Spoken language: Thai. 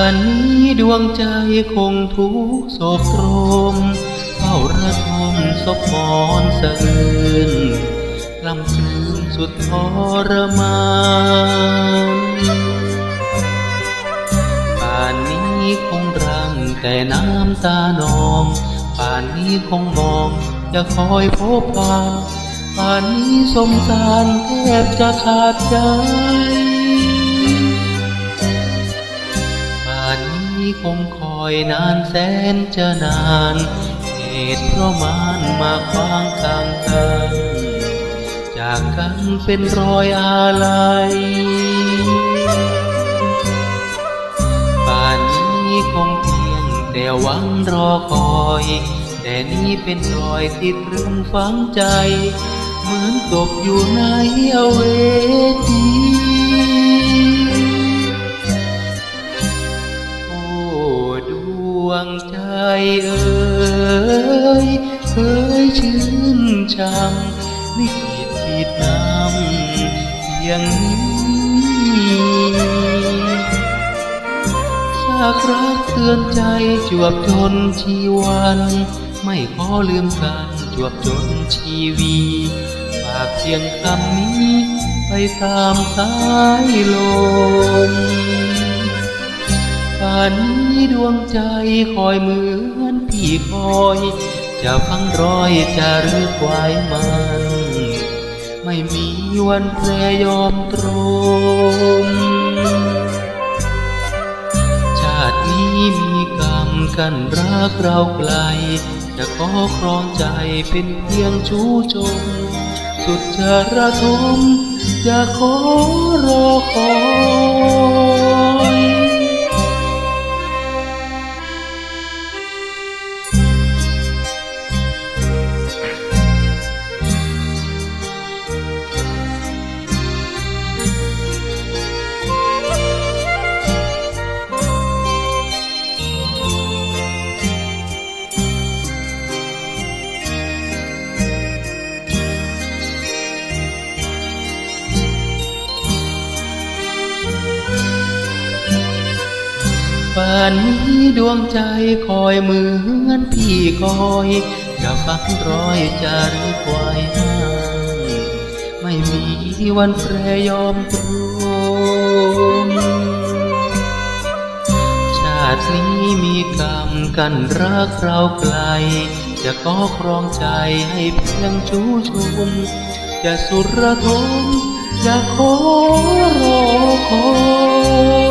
านนี้ดวงใจคงทุกข์โศกตรมเฝ้าระทมศพมอนสะอื้นลำคืนสุดทรมานป่านนี้คงรังแต่น้ำตานอง ป่านนี้คงมองจะคอยพบพาป่านนี้สงสารแทบจะขาดใจ คงคอยนานแสนจะนานเหตุเพราะมานมาขวางทางกัน จากกันเป็นรอยอาลัยป่านนี้คงเพียงแต่หวังรอคอย แต่นี้เป็นรอยที่ตรึงฝังใจ เหมือนตกอยู่ในเอเวจี เอ่ยเคยชื่นชังลิขิตผิดน้ำเพียงนี้สากรักเตือนใจจวบจนชีวัน ไม่ขอลืมกันจวบจนชีวีฝากเพียงคำนี้ไปตามสายลมป่าน ดวงใจคอยเหมือนพี่คอย จะฟังรอยจะรึกไว้มัน ไม่มีวันแปรยอมตรงชาตินี้มีกรรมกันรักเราไกล จะขอครองใจเป็นเพียงชู้ชมสุดจะระทมจะขอรอคานนี้ดวงใจคอยเหมือนพี่คอยจะฟังรอยจารึกไว้ให้ไม่มีวันแปรยอมตรงชาตินี้มีกรรมกันรักเราไกล จะขอครองใจให้เพียงชู้ชมจะสุรทนจะขอรอคอย